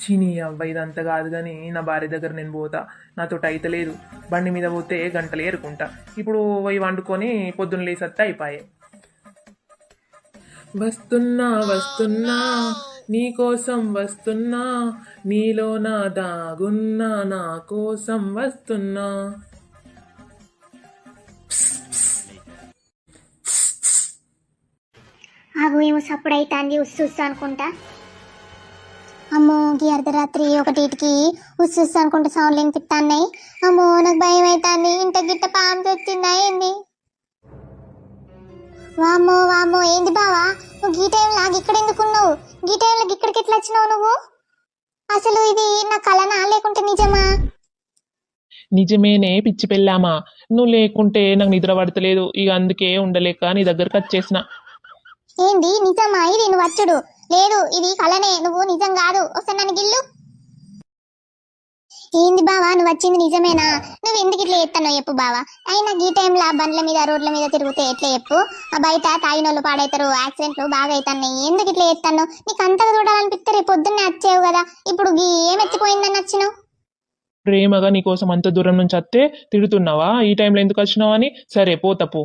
చీనీ అవ్వ ఇదంతా కాదు కానీ నా భార్య దగ్గర నేను పోతా. నాతో అయితలేదు బండి మీద పోతే గంటలు ఏరుకుంటా. ఇప్పుడు పోయి వండుకొని పొద్దున్న లేసత్తా అయిపోయే. వస్తున్నా వస్తున్నా నీ కోసం వస్తున్నా నీలో నా దాగున్నా నా కోసం వస్తున్నా. ఆగు ఏమో సప్పుడు అవుతుంది ఉస్సు ఉస్సు అనుకుంటా. అమ్మో గీ అర్ధరాత్రి ఒకటికి ఉస్సు అనుకుంటా సౌండ్లు వినిపిస్తాన్నాయి అమ్మో నాకు భయం అవుతుంది ఇంట గిట్ట పాము వచ్చిందా ఏంది? వామ్మో వామ్మో ఏంది బావా? నువ్వు గీ టైంలో ఇక్కడ ఎందుకున్నావు గీ టైంలో ఇక్కడికి ఎట్లా వచ్చినావు నువ్వు? అసలు ఇది నా కలనా లేకుంటే నిజమా? నిజమేనే పిచ్చి పెళ్ళామా? నువ్వు లేకుంటే నాకు నిద్ర పడతలేదు. ఇక అందుకే ఉండలేక నీ దగ్గరకు వచ్చేసిన. ఏంది నిజమా? ఇది నువ్వు వచ్చుడు. లేదు ఇది కలనే నువ్వు నిజం కాదు. ఒకసారి నన్ను గిల్లు. ఏంది బావా నువ్వు వచ్చింది నిజమేనా? నువ్వు ఎందుకు ఇట్లా ఎత్తానో చెప్పు బావా. అయినా ఈ టైంలో బండ్ల మీద రోడ్ల మీద తిరుగుతే ఎట్లా చెప్పు? ఆ బయట తాగినోళ్ళు పాడైతారు యాక్సిడెంట్లు బాగా అవుతాయి ఎందుకు ఇట్లా ఎత్తాను నీకు అంతగా చూడాలనిపిస్తే రేపు పొద్దున్నే వచ్చేవు కదా. ఇప్పుడు ఏం ఎత్తిపోయిందని వచ్చినావు? ప్రేమగా నీకోసం అంత దూరం నుంచి వస్తే తిడుతున్నావా? ఈ టైంలో ఎందుకు వచ్చినావు అని? సరే పోతా పో.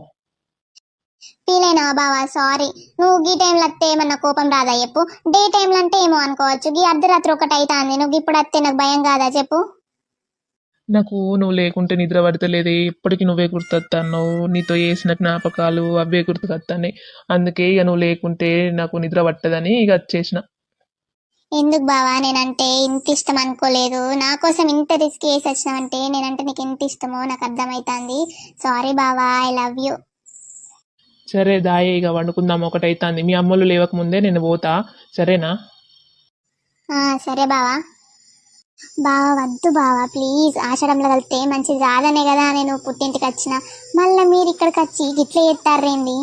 ఫీల్ బావా? సారీ నువ్వు గీ టైంలో వస్తే ఏమన్నా కోపం రాదా చెప్పు? డే టైంలో అంటే ఏమో అనుకోవచ్చు. గీ అర్ధరాత్రి ఒకటి అవుతుంది నువ్వు ఇప్పుడు వస్తే నాకు భయం కాదా చెప్పు? నాకు నువ్వు లేకుంటే నిద్ర పడతలేదు. ఎప్పటికీ నువ్వే గుర్తొస్తావు నీతో వేసిన జ్ఞాపకాలు అవే గుర్తుకొస్తాయి అందుకే ఇక నువ్వు లేకుంటే నాకు నిద్ర పట్టదని ఇక వచ్చేసిన. ఎందుకు బావా? నేనంటే ఇంత ఇష్టం అనుకోలేదు. నా కోసం ఇంత రిస్క్ చేసి వచ్చినావంటే నేనంటే నీకు ఎంత ఇష్టమో నాకు అర్థమవుతుంది సారీ బావా ఐ లవ్ యూ సరే దాయే ఇక వండుకుందాం ఒకటైతాంది. మీ అమ్మలు లేవకముందే నేను పోతా. సరేనా? సరే బావా. బావా వద్దు బావా ప్లీజ్. ఆషాఢంలో కలిస్తే మంచిది కాదనే కదా నేను పుట్టింటికి వచ్చిన. మళ్ళీ మీరు ఇక్కడికి వచ్చి గిట్ల చేస్తారేంది?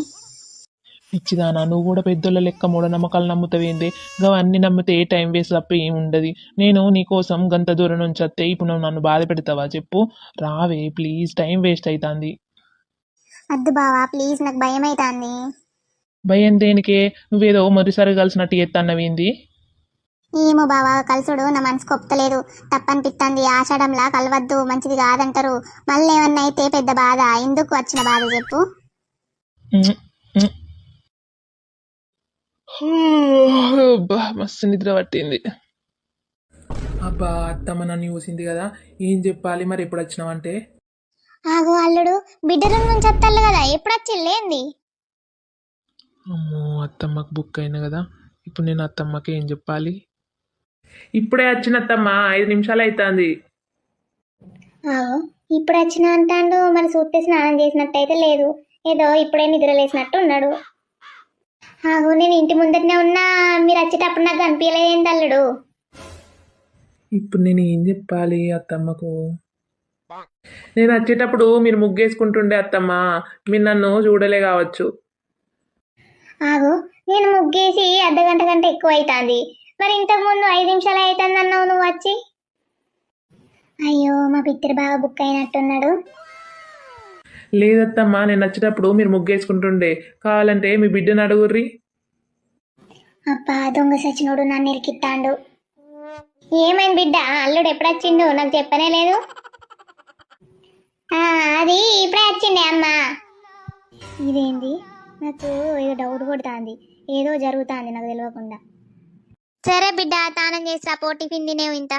పిచ్చిదానా నువ్వు కూడా పెద్దోళ్ళ లెక్క మూఢనమ్మకాలు నమ్ముతావేంది అవన్నీ నమ్మితే ఏ టైం వేస్ట్ తప్ప ఏం ఉండదు. నేను నీకోసం గంత దూరం నుంచి వస్తే ఇప్పుడు నువ్వు నన్ను బాధ పెడతావా చెప్పు? రావే ప్లీజ్. టైం వేస్ట్ అవుతుంది వద్దు బావా ప్లీజ్ నాకు భయం అవుతుంది భయం దేనికే? నువ్వేదో మరోసారి కలిసినట్టు ఎత్తన్నవేంది ఏమో బావా కలుసుడు నా మనసుకు ఒప్పలేదు తప్పనిపిస్తుంది ఆషాఢంలా కలవద్దు మంచిది కాదంటారు. మళ్ళీ ఏమన్నా అయితే పెద్ద బాధ ఎందుకు వచ్చిన బాధ చెప్పు. అబ్బా మస్తు నిద్ర పట్టింది. అబ్బా అత్తమ్మ నన్ను చూసింది కదా ఏం చెప్పాలి మరి ఎప్పుడు వచ్చినావంటే ఆగు అల్లుడు బిడ్డ రూమ్ నుంచి వస్తాళ్ళు కదా ఎప్పుడు వచ్చిల్లేంది అమ్మో అత్తమ్మకు బుక్ అయిన కదా. ఇప్పుడు నేను అత్తమ్మకి ఏం చెప్పాలి? ఇప్పుడే వచ్చిన అత్తమ్మ ఐదు నిమిషాలు అవుతుంది ఆగు ఇప్పుడు వచ్చిన అంటాడు మరి సూత్తే స్నానం చేసినట్టయితే లేదు. ఏదో ఇప్పుడే నిద్ర లేసినట్టు ఉన్నాడు. ఆగు నేను ఇంటి ముందటనే ఉన్నా మీరు వచ్చేటప్పుడు నాకు కనిపించలేదేంది అల్లుడు? ఇప్పుడు నేను ఏం చెప్పాలి అత్తమ్మకు? నేను వచ్చేటప్పుడు మీరు ముగ్గేసుకుంటుండే అత్తమ్మ. మీరు నన్ను చూడలే కావచ్చు. ఆగు నేను ముగ్గేసి అర్ధ గంట కంటే ఎక్కువ అవుతుంది మరి ఇంతకు ముందు ఐదు నిమిషాలు అవుతుంది అన్నావు నువ్వు వచ్చి? అయ్యో మా పిత్తిరి బాగా బుక్ అయినట్టున్నాడు. లేదత్తమ్మా నేను వచ్చేటప్పుడు మీరు ముగ్గేసుకుంటుండే. కావాలంటే మీ బిడ్డను అడుగుర్రి. అబ్బా దొంగ సచినుడు నన్ను ఇరికిట్టాండు ఏమైంది బిడ్డ? అల్లుడు ఎప్పుడు వచ్చిండు నాకు చెప్పనే లేదు. అది ఇప్పుడే వచ్చిండే అమ్మా. ఇదేంది? నాకు ఏదో డౌట్ కొడుతుంది. ఏదో జరుగుతుంది నాకు తెలియకుండా సరే బిడ్డ తానం చేస్తా పో టిఫిన్ తినేవు ఇంత.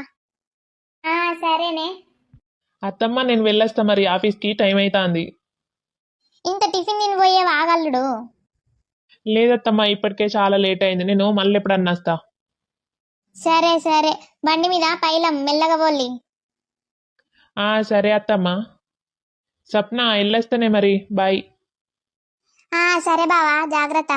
ఆ, సరేనే. అత్తమ్మ నేను వెళ్ళొస్తా మరి. ఆఫీస్కి టైం అవుతుంది ఇంత టిఫిన్ తిని పోయే వాగల్లుడు. లేదత్తమ్మా ఇప్పటికే చాలా లేట్ అయింది. నేను మళ్ళీ ఎప్పుడన్నా వస్తా. సరే సరే. బండి మీద పైలం మెల్లగా పోల్లి. ఆ సరే అత్తమ్మా. స్వప్న వెళ్ళొస్తానే మరి? బాయ్. సరే బావా జాగ్రత్త.